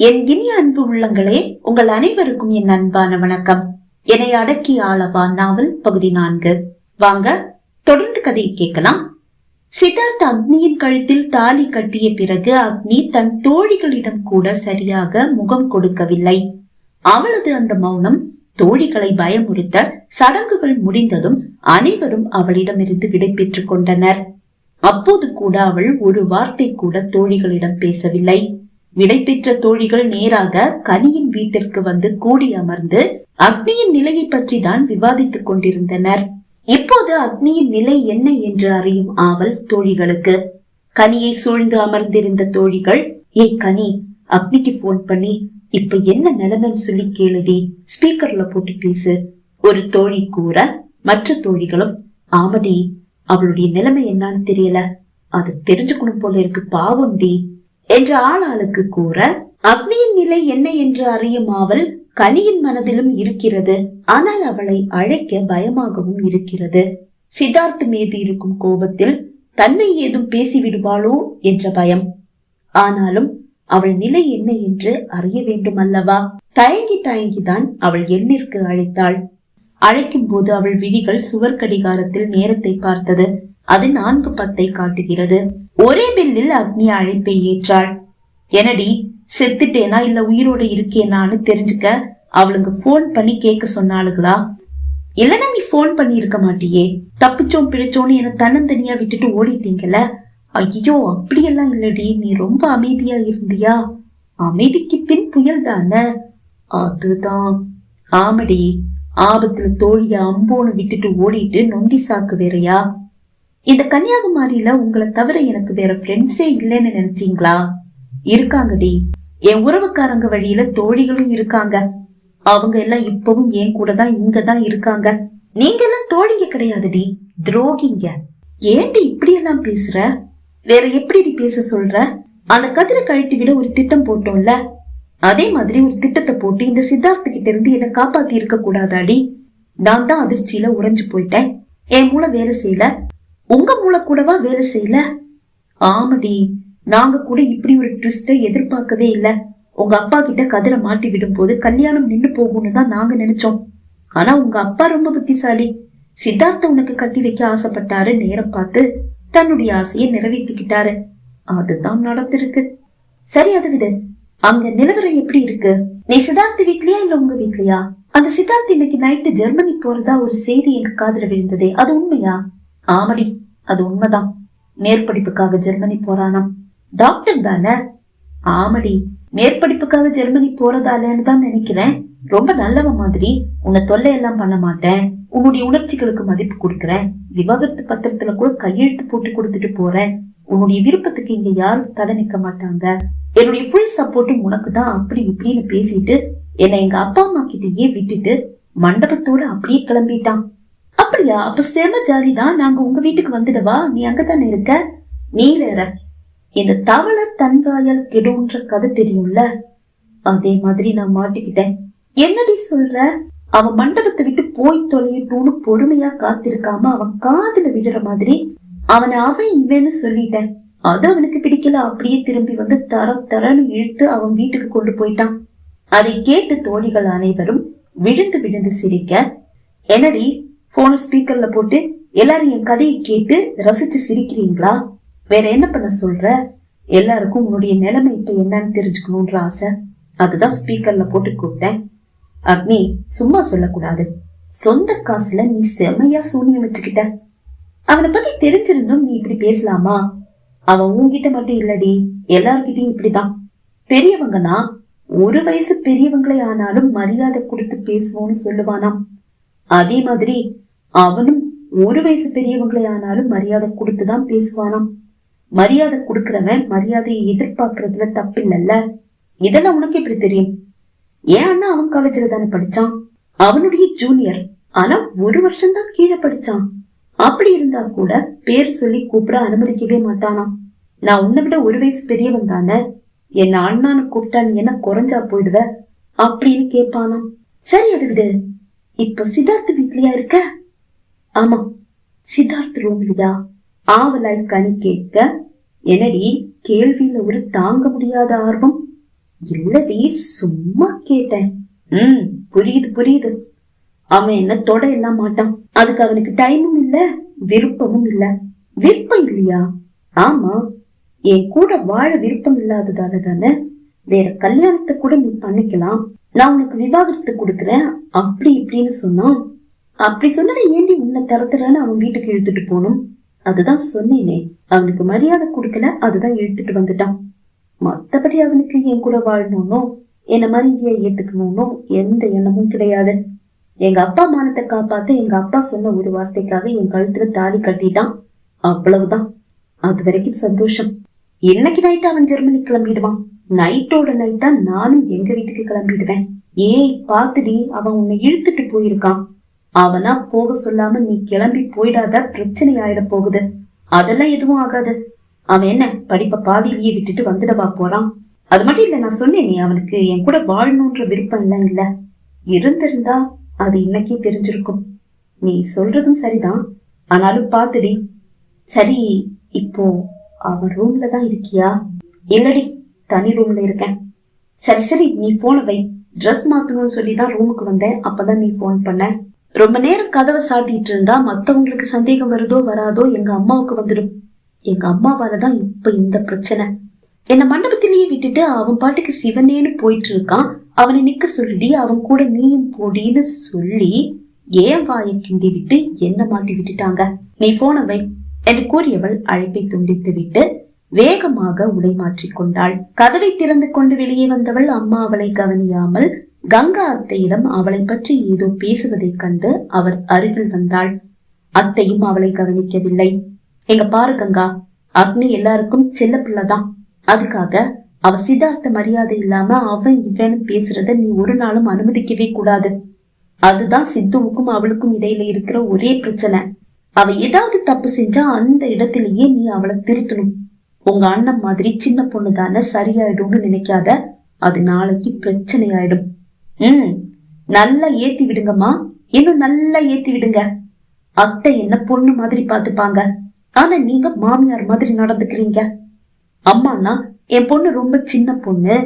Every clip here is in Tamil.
என் இனிய அன்பு உள்ளங்களே உங்கள் அனைவருக்கும் என் அன்பான வணக்கம். என்னை அடக்கி ஆளவா நாவல் பகுதி நான்கு. வாங்க தொடர்ந்து கதையை கேட்கலாம். சித்தார்த் அக்னியின் கழுத்தில் தாலி கட்டிய பிறகு அக்னி தன் தோழிகளிடம் கூட சரியாக முகம் கொடுக்கவில்லை. அவளது அந்த மௌனம் தோழிகளை பயமுறுத்த சடங்குகள் முடிந்ததும் அனைவரும் அவளிடமிருந்து விடைபெற்றுக் கொண்டனர். அப்போது கூட அவள் ஒரு வார்த்தை கூட தோழிகளிடம் பேசவில்லை. விடைபெற்ற தோழிகள் நேராக கனியின் வீட்டிற்கு வந்து கூடி அமர்ந்து அக்னியின் நிலையை பற்றி தான் விவாதித்துக் கொண்டிருந்தனர். இப்போது அக்னியின் நிலை என்ன என்று அறியும் ஆவல் தோழிகளுக்கு. கனியை சூழ்ந்து அமர்ந்திருந்த தோழிகள் ஏய் கனி அக்னிக்கு போன் பண்ணி இப்ப என்ன நிலைமைன்னு சொல்லி கேளுடி ஸ்பீக்கர்ல போட்டு பேசு. ஒரு தோழி கூற மற்ற தோழிகளும் ஆமடி அவளுடைய நிலைமை என்னன்னு தெரியல. அது தெரிஞ்சுக்கணும் போல இருக்கு பாவம்டி. என்று ஆளாளுக்கு கூற அக்னியின் நிலை என்ன என்று அறியும் ஆவல் கனியின் மனதிலும் இருக்கிறது. ஆனால் அவளை அழைக்க பயமாகவும் இருக்கிறது. சித்தார்த் மீது இருக்கும் கோபத்தில் தன்னை ஏதும் பேசிவிடுவாளோ என்ற பயம். ஆனாலும் அவள் நிலை என்ன என்று அறிய வேண்டும் அல்லவா தயங்கி தயங்கிதான் அவள் எண்ணிற்கு அழைத்தாள். அழைக்கும் போது அவள் விழிகள் சுவர் கடிகாரத்தில் நேரத்தை பார்த்தது. அது நான்கு பத்தை காட்டுகிறது. ஒரே பில்லில் அக்னி அழைப்பை ஏற்றாள். என்னடி செத்துட்டேனா இல்ல உயிரோட இருக்கேனான்னு தெரிஞ்சுக்க அவளுங்க போன் பண்ணி கேட்க சொன்னாளுங்களா இல்லனா நீ போன் பண்ணி இருக்க மாட்டியே? தப்பிச்சோம் பிழைச்சோன்னு என்ன தன்னந்தனியா விட்டுட்டு ஓடிட்டீங்கல்ல? ஐயோ அப்படியெல்லாம் இல்லடி நீ ரொம்ப அமைதியா இருந்தியா? அமைதிக்கு பின் புயல் தானே? அதுதான். ஆமடி ஆபத்துல தோழிய அம்போன்னு விட்டுட்டு ஓடிட்டு நொண்டி சாக்கு வேறையா? இந்த கன்னியாகுமரியில உங்களை தவிர எனக்கு வேற ஃப்ரெண்ட்ஸே இல்லைன்னு நினைச்சீங்களா? இருக்காங்கடி என் உறவுக்காரங்க வழியில தோழிகளும் இருக்காங்க. அவங்க எல்லாம் இப்பவும் என் கூட தான் இங்க தான் இருக்காங்க. நீங்க எல்லாம் தோழிங்க கிடையாதுடி துரோகிங்க. ஏண்டி இப்படி எல்லாம் பேசுற? வேற எப்படி பேச சொல்ற? அந்த கதிரை கழட்டி விட ஒரு திட்டம் போட்டோம்ல? அதே மாதிரி ஒரு திட்டத்தை போட்டு இந்த சித்தார்த்த கிட்ட இருந்து என்ன காப்பாத்தி இருக்க கூடாதாடி நான் தான் அதிர்ச்சியில உறைஞ்சு போயிட்டேன். என் மூளை வேலை செய்யல. உங்க மூளை கூடவா வேலை செய்யல? ஆமடி நாங்க கூட இப்படி ஒரு ட்விஸ்ட எதிர்பார்க்கவே இல்ல. உங்க அப்பா கிட்ட கதிரை மாட்டி விடும் போது கல்யாணம் நின்னு போகும்னு தான் நாங்க நினைச்சோம். ஆனா உங்க அப்பா ரொம்ப புத்திசாலி. சித்தார்த்த உனக்கு கட்டி வைக்க ஆசைப்பட்டாரு நேரம் பார்த்து தன்னுடைய ஆசையை நிறைவேற்றிக்கிட்டாரு. அதுதான் நடந்திருக்கு. சரி அதை விடு. அங்க நிலவரம் எப்படி இருக்கு? நீ சித்தார்த்த வீட்லயா இல்ல உங்க வீட்லயா? அந்த சித்தார்த்த இன்னைக்கு நைட்டு ஜெர்மனி போறதா ஒரு செய்தி எங்க காதல விழுந்ததே அது உண்மையா? ஆமடி அது உண்மைதான். மேற்படிப்புக்காக ஜெர்மனி போறானாம். டாக்டர் தானே? ஆமடி மேற்படிப்புக்காக ஜெர்மனி போறதாலன்னு தான் நினைக்கிறேன். ரொம்ப நல்லவ மாதிரி உன்னை தொல்லை எல்லாம் பண்ண மாட்டேன். உன்னுடைய உணர்ச்சிகளுக்கு மதிப்பு கொடுக்கறேன். விவாகரத்து பத்திரத்துல கூட கையெழுத்து போட்டு கொடுத்துட்டு போறேன். உன்னுடைய விருப்பத்துக்கு இங்க யாரும் தடை நிக்க மாட்டாங்க. என்னுடைய ஃபுல் சப்போர்ட்டும் உனக்கு தான் அப்படி இப்படின்னு பேசிட்டு என்னை எங்க அப்பா அம்மா கிட்டயே விட்டுட்டு மண்டபத்தோட அப்படியே கிளம்பிட்டான். அப்படியா? அப்ப செம ஜாலி தான் நாங்க உங்க வீட்டுக்கு வந்துடவா? நீ அங்கதானே இருக்க? நீ வேற. இந்த தவளை தன்வாயால் கெடுன்ற கதை தெரியும்ல? அதே மாதிரி நான் மாட்டிக்கிட்டேன். என்னடி சொல்ற? அவன் மண்டபத்தை விட்டு போய் தொலையட்டும்னு பொறுமையா காத்திருக்காம அவன் காதுல விடுற மாதிரி அவனை அவன் இவன்னு சொல்லிட்டேன். அது அவனுக்கு பிடிக்கல. அப்படியே திரும்பி வந்து தர தரன்னு இழுத்து அவன் வீட்டுக்கு கொண்டு போயிட்டான். அதை கேட்டு தோழிகள் அனைவரும் விழுந்து விழுந்து சிரிக்க என்னடி போன ஸ்பீக்கர்ல போட்டு எல்லாரும் என் கதையை கேட்டு ரசிச்சு சிரிக்கிறீங்களா? வேற என்ன பண்ண சொல்ற? எல்லாருக்கும் உன்னுடைய நிலைமை இப்ப என்னன்னு தெரிஞ்சுக்கணும்ன்ற ஆசை. அதுதான் ஸ்பீக்கர்ல போட்டு கூப்பிட்டேன். அக்னி சும்மா சொல்லக்கூடாது. சொந்த காசுல நீ செம்மையா சூனியம் வச்சுக்கிட்ட. அவனை பத்தி தெரிஞ்சிருந்தும் நீ இப்படி பேசலாமா? அவன் உன்கிட்ட மட்டும் இல்லடி எல்லார்கிட்டயும் இப்படிதான். பெரியவங்கன்னா ஒரு வயசு பெரியவங்களே ஆனாலும் மரியாதை கொடுத்து பேசுவோம்னு சொல்லுவானாம். அதே மாதிரி அவனும் ஒரு வயசு பெரியவங்களே ஆனாலும் மரியாதை கொடுத்துதான் பேசுவானாம். மரியாதை கொடுக்கறவன் மரியாதையை எதிர்பார்க்கறதுல தப்பில்லல்ல? இதெல்லாம் உனக்கு எப்படி தெரியும்? ஏன் அண்ணா அவன் காலேஜ்ல தானே படிச்சான்? அவனுடைய ஜூனியர் ஆனா ஒரு வருஷம் தான் கீழே படிச்சான். அப்படி இருந்தா கூட பேர் சொல்லி கூப்பிட அனுமதிக்கவே மாட்டானாம். நான் உன்னை விட ஒரு வயசு பெரியவன் தானே? என்ன அண்ணான்னு கூப்பிட்டான்னு என்ன குறைஞ்சா போயிடுவ? அப்படின்னு கேட்பானா சரி அதை விடு. இப்ப சித்தார்த் வீட்லயா இருக்க? ஆமா சித்தார்த் ரூம்லயா ஆவலாய் கனி கேட்க என்னடி கேள்வியில ஒரு தாங்க முடியாத ஆர்வம்? இல்லடி சும்மா கேட்டேன். ம் புரியுது புரியுது. அவன் என்ன தொட எல்லாம் மாட்டான். அதுக்கு அவனுக்கு டைமும் இல்ல விருப்பமும் இல்ல. விருப்பம் இல்லையா? ஆமா என் கூட வாழ விருப்பம் இல்லாததால தானே வேற கல்யாணத்தை கூட நீ பண்ணிக்கலாம். நான் உனக்கு விவாகரத்து கொடுக்குறேன். அப்படி இப்படின்னு சொன்னான். அப்படி சொன்னதை ஏண்டி உன்னை தரத்துறன்னு அவன் வீட்டுக்கு இழுத்துட்டு போகணும்? அதுதான் சொன்னேனே. அவனுக்கு மரியாதை கொடுக்கல அதுதான் இழுத்துட்டு வந்துட்டான். மத்தபடி அவனுக்கு என் கூட வாழணும்னோ என்ன மனைவியை ஏத்துக்கணும்னோ எந்த எண்ணமும் கிடையாது. எங்க அப்பா மானத்தை காப்பாத்த எங்க அப்பா சொன்ன ஒரு வார்த்தைக்காக என் கழுத்துல தாலி கட்டிட்டான். அவ்வளவுதான். அது வரைக்கும் சந்தோஷம். இன்னைக்கு நைட் அவன் ஜெர்மனி கிளம்பிடுவான்? நைட்டோட நைட் தான் நானும் எங்க வீட்டுக்கு கிளம்பிடுவேன். ஏய் பாத்துடி அவன் உன்னை இழுத்துட்டு போயிருக்கான். அவனா போக சொல்லாம நீ கிளம்பி போயிடாத பிரச்சனை ஆயிட போகுது. அதெல்லாம் எதுவும் ஆகாது. அவன் என்ன படிப்ப பாதியிலேயே விட்டுட்டு வந்துடவா போறான்? அது மட்டும் இல்ல நான் சொன்னேனே அவனுக்கு என் கூட வாழணுன்ற விருப்பம் எல்லாம் இல்ல. இருந்திருந்தா அது இன்னைக்கே தெரிஞ்சிருக்கும். நீ சொல்றதும் சரிதான். ஆனாலும் பாத்துடி சரி இப்போ அவன் ரூம்ல தான் இருக்கியா? இல்லடி. தனி ரூம்ல இருக்கேன். சரி சரி நீ போன வை. ட்ரெஸ் மாத்தணும்னு சொல்லி தான் ரூமுக்கு வந்தேன். அப்பதான் நீ ஃபோன் பண்ண. ரொம்ப நேரம் கதவை சாத்திட்டு இருந்தா மத்தவங்களுக்கு சந்தேகம் வருதோ வராதோ எங்க அம்மாவுக்கு வந்துடும். எங்க அம்மாவால தான் இப்ப இந்த பிரச்சனை. என்ன மண்டபத்திலேயே விட்டுட்டு அவன் பாட்டுக்கு சிவனேன்னு போயிட்டு இருக்கான். அவனை நிக்க சொல்லி அவன் கூட நீயும் போடின்னு சொல்லி ஏன் வாயை கிண்டி விட்டு என்ன மாட்டி விட்டுட்டாங்க? நீ போன வை. என்று கூறியவள் அழைப்பை துண்டித்து விட்டு வேகமாக உடை மாற்றிக் கொண்டாள். கதவை திறந்து கொண்டு வெளியே வந்தவள் அம்மா அவளை கவனியாமல் கங்கா அத்தையிடம் அவளை பற்றி ஏதோ பேசுவதைக் கண்டு அவர் அருகில் வந்தாள். அத்தையும் அவளை கவனிக்கவில்லை. எங்க பாரு கங்கா அக்னி எல்லாருக்கும் செல்ல பிள்ளைதான். அதுக்காக அவ சித்தார்த்த மரியாதை இல்லாம அவன் இவன் பேசுறத நீ ஒரு நாளும் அனுமதிக்கவே கூடாது. அதுதான் சித்துவுக்கும் அவளுக்கும் இடையில இருக்கிற ஒரே பிரச்சனை. அவ ஏதாவது தப்பு செஞ்சா அந்த இடத்திலேயே நீ அவளை திருத்தணும். உங்க அண்ணன் மாதிரி சின்ன பொண்ணு தானே சரியாயிடும்னு நினைக்காத? அது நாளைக்கு பிரச்சனை ஆயிடும் ம். நல்லா ஏத்தி விடுங்கம்மா. இன்னும் நல்லா ஏத்தி விடுங்க. அத்தை என்ன பொண்ணு மாதிரி பாத்துப்பாங்க ஆனா நீங்க மாமியார் மாதிரி நடந்துக்கிறீங்க. அம்மானா என் பொண்ணு ரொம்ப சின்ன பொண்ணு.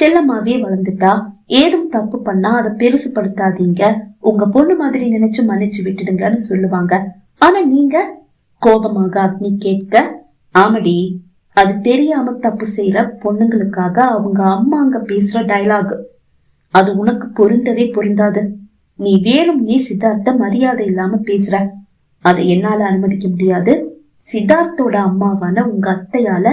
செல்லமாவே வளர்ந்துட்டா. ஏதும் தப்பு பண்ணா அதை பெருசுப்படுத்தாதீங்க உங்க பொண்ணு மாதிரி நினைச்சு மன்னிச்சு விட்டுடுங்கன்னு சொல்லுவாங்க. ஆனா நீங்க கோபமாக அக்னி கேட்க ஆமடி அது தெரியாம தப்பு செய்யற பொண்ணுங்களுக்காக அவங்க அம்மா அங்க பேசுற டயலாக் அது உனக்கு பொருந்தவே பொருந்தாது. நீ வேணும் நீ சித்தார்த்த மரியாதை இல்லாம பேசுற அதை என்னால அனுமதிக்க முடியாது. சித்தார்த்தோட அம்மாவான உங்க அத்தையால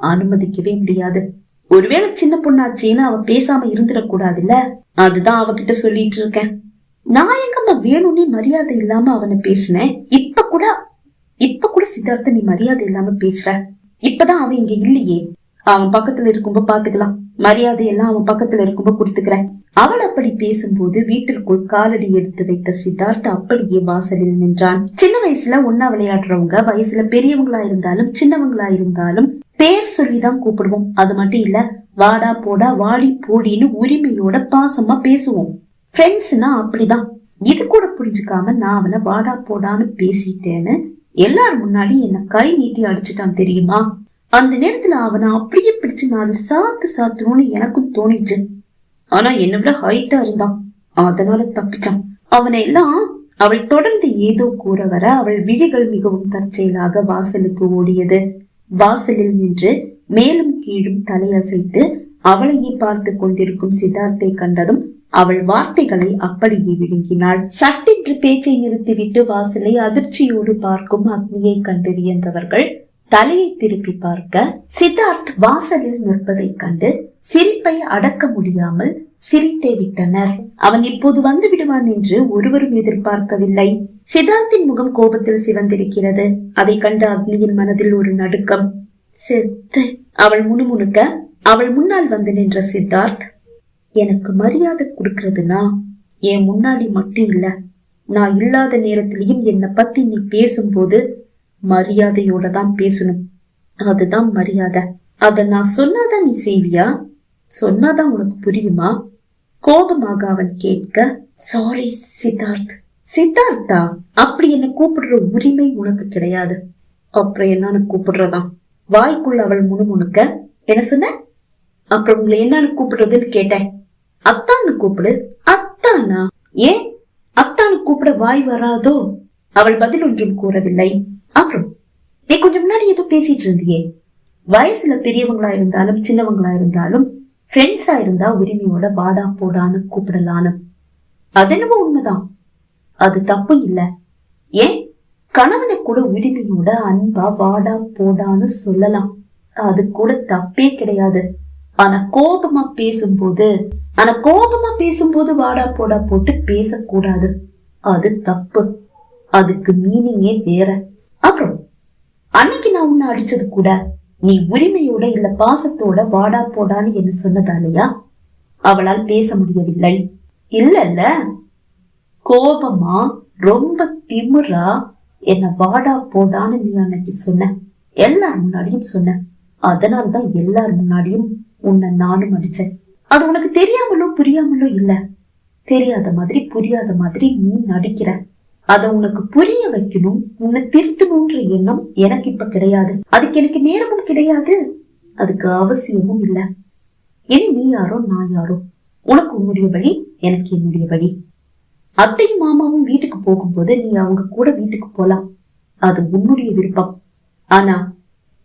அனுமதிக்கவே முடியாது. ஒருவேளை சின்ன பொண்ணாச்சேன்னு அவ பேசாம இருந்துடக்கூடாதுல்ல? அதுதான் அவகிட்ட சொல்லிட்டு இருக்கேன். நான் எங்கம்மா வேணும்னே மரியாதை இல்லாம அவனை பேசினேன். இப்ப கூட இப்ப கூட சித்தார்த்த நீ மரியாதை இல்லாம பேசுற. இப்பதான் அவன் இங்க இல்லையே. அவன் பக்கத்துல இருக்கும்ப பாத்துக்கலாம் மரியாதை எல்லாம் அவன் பக்கத்துல இருக்கும்ப கொடுத்துக்கிறேன். அவள் அப்படி பேசும்போது வீட்டிற்குள் காலடி எடுத்து வைத்த சித்தார்த் அப்படியே வாசலில் நின்றான். சின்ன வயசுல ஒன்னா விளையாடுறவங்க வயசுல பெரியவங்களா இருந்தாலும் சின்னவங்களா இருந்தாலும் பேர் சொல்லிதான் கூப்பிடுவோம். அது மட்டும் இல்ல வாடா போடா வாடி போடின்னு உரிமையோட பாசமா பேசுவோம். ஃப்ரெண்ட்ஸ்னா அப்படிதான். இது கூட புரிஞ்சுக்காம நான் அவனை வாடா போடான்னு பேசிட்டேன்னு எல்லாரும் முன்னாடி என்ன கை நீட்டி அடிச்சுட்டான் தெரியுமா? அந்த நேரத்துல அவனை அப்படியே பிடிச்சு நாலு சாத்து சாத்துணும்னு எனக்கும் தோணிச்சு. ஆனா என்னை விட ஹைட்டா இருந்தான். அதனால தப்பிச்சான். அவனை எல்லாம் அவள் தொடர்ந்து ஏதோ கூற வர அவள் விழிகள் மிகவும் தற்செயலாக வாசலுக்கு ஓடியது. வாசலில் நின்று மேலும் கீழும் தலையசைத்து அவளையே பார்த்து கொண்டிருக்கும் சித்தார்த்தை கண்டதும் அவள் வார்த்தைகளை அப்படியே விழுங்கினாள். என்று பேச்சை நிறுத்திவிட்டு வாசலை அதிர்ச்சியோடு பார்க்கும் அக்னியை கண்டு வியந்தவர்கள் தலையை திருப்பி பார்க்க சித்தார்த் வாசலில் நிற்பதைக் கண்டு சிரிப்பை அடக்க முடியாமல் சிரித்தே விட்டனர். அவன் இப்போது வந்து விடுவான் என்று ஒருவரும் எதிர்பார்க்கவில்லை. சித்தார்த்தின் முகம் கோபத்தில் சிவந்திருக்கிறது. அதை கண்டு அக்னியின் மனதில் ஒரு நடுக்கம். செத்து அவள் முணுமுணுக்க அவள் முன்னால் வந்து நின்ற சித்தார்த் எனக்கு மரியாதை கொடுக்கறதுனா? என் முன்னாடி மட்டும் இல்ல. நான் இல்லாத நேரத்திலையும் என்னை பத்தி நீ பேசும்போது மரியாதையோட தான் பேசணும். அதுதான் மரியாதை. அத நான் சொன்னாதான் நீ செய்வியா? சொன்னாதான் உனக்கு புரியுமா? கோபமாக அவன் கேட்க சாரி சித்தார்த். சித்தார்த்தா? அப்படி என்ன கூப்பிடுற உரிமை உனக்கு கிடையாது. அப்புறம் என்னன்னு கூப்பிடுறதா வாய்க்குள்ள அவள் முணுமுணுக்க என்ன சொன்ன? அப்புறம் உங்களை என்னன்னு கூப்பிடுறதுன்னு கேட்டேன். அத்தான்னு கூப்பிடு. அத்தானா? ஏன்? அத்தானு கூப்பிட வாய் வராதோ? அவள் பதில் ஒன்றும் கூறவில்லை. அப்புறம் நீ கொஞ்சம் முன்னாடி ஏதோ பேசிட்டு இருந்தியே. வயசுல பெரியவங்களா இருந்தாலும் சின்னவங்களா இருந்தாலும் ஃப்ரெண்ட்ஸா இருந்தா உரிமையோட வாடா போடான்னு கூப்பிடலான்னு. அது என்னவோ உண்மைதான். அது தப்பு இல்ல. ஏன்? கணவனை கூட உரிமையோட அன்பா வாடா போடான்னு சொல்லலாம். அது கூட தப்பே கிடையாது. ஆனா கோபமா பேசும்போது ஆனா கோபமா பேசும்போது வாடா போடா போட்டு பேசக்கூடாது. அது தப்பு. அதுக்கு மீனிங்கே வேற. அப்புறம் அன்னைக்கு நான் உன்னை அடிச்சது கூட நீ உரிமையோட இல்ல பாசத்தோட வாடா போடான்னு என்ன சொன்னதாலையா அவளால் பேச முடியவில்லை. இல்ல இல்ல. கோபமா ரொம்ப திமிரா என்ன வாடா போடான்னு நீ அன்னைக்கு சொன்ன. எல்லார் முன்னாடியும் சொன்ன. அதனால்தான் எல்லார் முன்னாடியும் உன்னை நானும் அடிச்சேன். அது உனக்கு தெரியாமலோ புரியாமலோ இல்ல. தெரியாத மாதிரி புரியாத மாதிரி நீ நடிக்கிற. அத உனக்கு புரிய வைக்கணும். உன்னை திருத்தணும்ன்ற எண்ணம் எனக்கு இப்ப கிடையாது. அதுக்கு எனக்கு நேரமும் கிடையாது. அதுக்கு அவசியமும் இல்ல. இனி நீ யாரோ நான் யாரோ? உனக்கு உன்னுடைய வழி எனக்கு என்னுடைய வழி. அத்தையும் மாமாவும் வீட்டுக்கு போகும்போது நீ அவங்க கூட வீட்டுக்கு போலாம். அது உன்னுடைய விருப்பம். ஆனா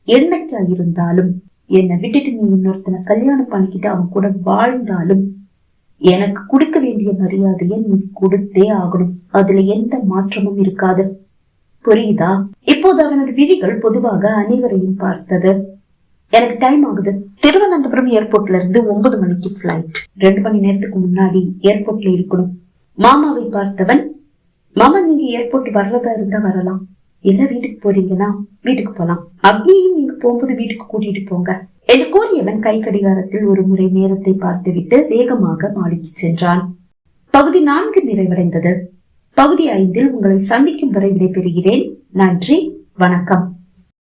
என்னைக்கா இருந்தாலும் என்னை விட்டுட்டு நீ இன்னொருத்தனை கல்யாணம் பண்ணிக்கிட்டு அவன் கூட வாழ்ந்தாலும் எனக்கு கொடுக்க வேண்டிய மரியாதையை நீ கொடுத்தே ஆகணும். அதுல எந்த மாற்றமும் இருக்காது. புரியுதா? இப்போது அவனது விழிகள் பொதுவாக அனைவரையும் பார்த்தது. எனக்கு டைம் ஆகுது. திருவனந்தபுரம் ஏர்போர்ட்ல இருந்து ஒன்பது மணிக்கு பிளைட் ரெண்டு மணி நேரத்துக்கு முன்னாடி ஏர்போர்ட்ல இருக்கணும். மாமாவை பார்த்தவன் மாமா நீங்க ஏர்போர்ட் வர்றதா இருந்தா வரலாம். இல்ல வீட்டுக்கு போறீங்கன்னா வீட்டுக்கு போலாம். அக்னியும் நீங்க போகும்போது வீட்டுக்கு கூட்டிட்டு போங்க. என்று கூறியவன் கை கடிகாரத்தில் ஒரு முறை நேரத்தை பார்த்துவிட்டு வேகமாக மாடிக்கு சென்றான். பகுதி நான்கு நிறைவடைந்தது. பகுதி ஐந்தில் உங்களை சந்திக்கும் வரை விடைபெறுகிறேன். நன்றி. வணக்கம்.